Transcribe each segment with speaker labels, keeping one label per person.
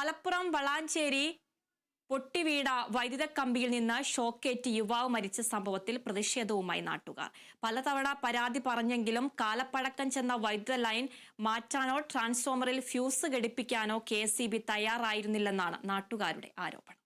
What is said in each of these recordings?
Speaker 1: മലപ്പുറം വളാഞ്ചേരി പൊട്ടിവീട വൈദ്യുത കമ്പിയിൽ നിന്ന് ഷോക്കേറ്റ് യുവാവ് മരിച്ച സംഭവത്തിൽ പ്രതിഷേധവുമായി നാട്ടുകാർ. പലതവണ പരാതി പറഞ്ഞെങ്കിലും കാലപ്പഴക്കം ചെന്ന വൈദ്യുത ലൈൻ മാറ്റാനോ ട്രാൻസ്ഫോമറിൽ ഫ്യൂസ് ഘടിപ്പിക്കാനോ കെ തയ്യാറായിരുന്നില്ലെന്നാണ് നാട്ടുകാരുടെ ആരോപണം.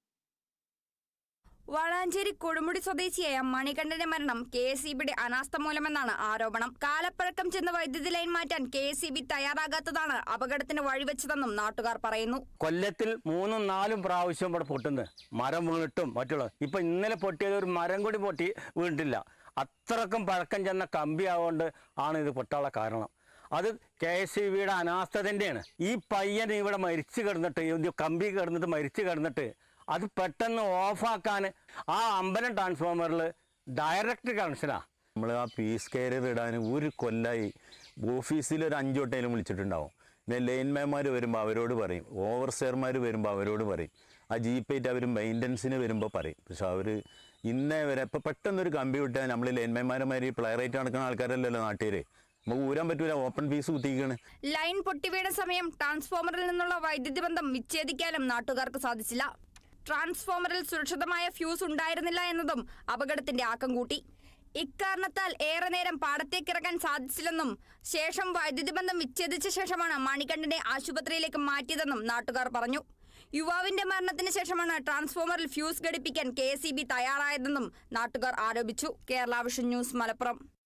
Speaker 2: വളാഞ്ചേരി കൊടുമുടി സ്വദേശിയായ മണികണ്ഠന്റെ മരണം കെ എസ് ഇ ബിയുടെ അനാസ്ഥ മൂലമെന്നാണ് ആരോപണം. കാലപ്പഴക്കം ചെന്ന വൈദ്യുതി ലൈൻ മാറ്റാൻ കെ എസ് ഇ ബി തയ്യാറാകാത്തതാണ് അപകടത്തിന് വഴിവെച്ചതെന്നും നാട്ടുകാർ പറയുന്നു.
Speaker 3: കൊല്ലത്തിൽ മൂന്നും നാലും പ്രാവശ്യം ഇവിടെ പൊട്ടുന്നത് മരം വീണിട്ടും മറ്റുള്ള ഇപ്പൊ ഇന്നലെ പൊട്ടിയത് ഒരു മരം കൂടി പൊട്ടി വീണിട്ടില്ല. അത്രക്കും പഴക്കം ചെന്ന കമ്പി ആവുകൊണ്ട് ആണ് ഇത് പൊട്ടാനുള്ള കാരണം. അത് കെ എസ് സി ബിയുടെ അനാസ്ഥ തന്നെയാണ് ഈ പയ്യൻ ഇവിടെ മരിച്ചു കിടന്നിട്ട് കമ്പി കിടന്നിട്ട് മരിച്ചു കിടന്നിട്ട് അത് പെട്ടെന്ന് ഓഫാക്കാൻ ആ അമ്പലം ട്രാൻസ്ഫോമറിൽ ഡയറക്റ്റ് കണക്ഷനാണ്
Speaker 4: നമ്മൾ ആ പീസ് കാരിയർ ഇടാൻ ഒരു കൊല്ലായി. ഓഫീസിൽ ഒരു അഞ്ചു വട്ടയിലും വിളിച്ചിട്ടുണ്ടാവും. പിന്നെ ലൈൻമാൻമാർ വരുമ്പോൾ അവരോട് പറയും. ഓവർസെയർമാർ വരുമ്പോൾ അവരോട് പറയും. ആ ജീപ്പായിട്ട് അവർ മെയിന്റനൻസിന് വരുമ്പോൾ പറയും. പക്ഷെ അവർ ഇന്നേ വരെ പെട്ടെന്ന് പെട്ടെന്നൊരു കമ്പി വിട്ടാൽ നമ്മൾ ലൈൻമാൻമാരുമാതിരി പ്ലെയറേറ്റ് നടക്കുന്ന ആൾക്കാരല്ലല്ലോ നാട്ടുകാർ നമുക്ക് ഊരാൻ പറ്റൂല. ഓപ്പൺ പീസ് കുത്തിക്കാണ്
Speaker 2: ലൈൻ പൊട്ടിവീണ സമയം ട്രാൻസ്ഫോമറിൽ നിന്നുള്ള വൈദ്യുതി ബന്ധം വിച്ഛേദിക്കാനും നാട്ടുകാർക്ക് സാധിച്ചില്ല. ട്രാൻസ്ഫോമറിൽ സുരക്ഷിതമായ ഫ്യൂസ് ഉണ്ടായിരുന്നില്ല എന്നതും അപകടത്തിന്റെ ആക്കം കൂട്ടി. ഇക്കാരണത്താൽ ഏറെ നേരം പാടത്തേക്കിറങ്ങാൻ സാധിച്ചില്ലെന്നും ശേഷം വൈദ്യുതി ബന്ധം വിച്ഛേദിച്ച ശേഷമാണ് മണികണ്ഠനെ ആശുപത്രിയിലേക്ക് മാറ്റിയതെന്നും നാട്ടുകാർ പറഞ്ഞു. യുവാവിന്റെ മരണത്തിന് ശേഷമാണ് ട്രാൻസ്ഫോമറിൽ ഫ്യൂസ് ഘടിപ്പിക്കാൻ കെ തയ്യാറായതെന്നും നാട്ടുകാർ ആരോപിച്ചു. Kerala Vision News Malappuram.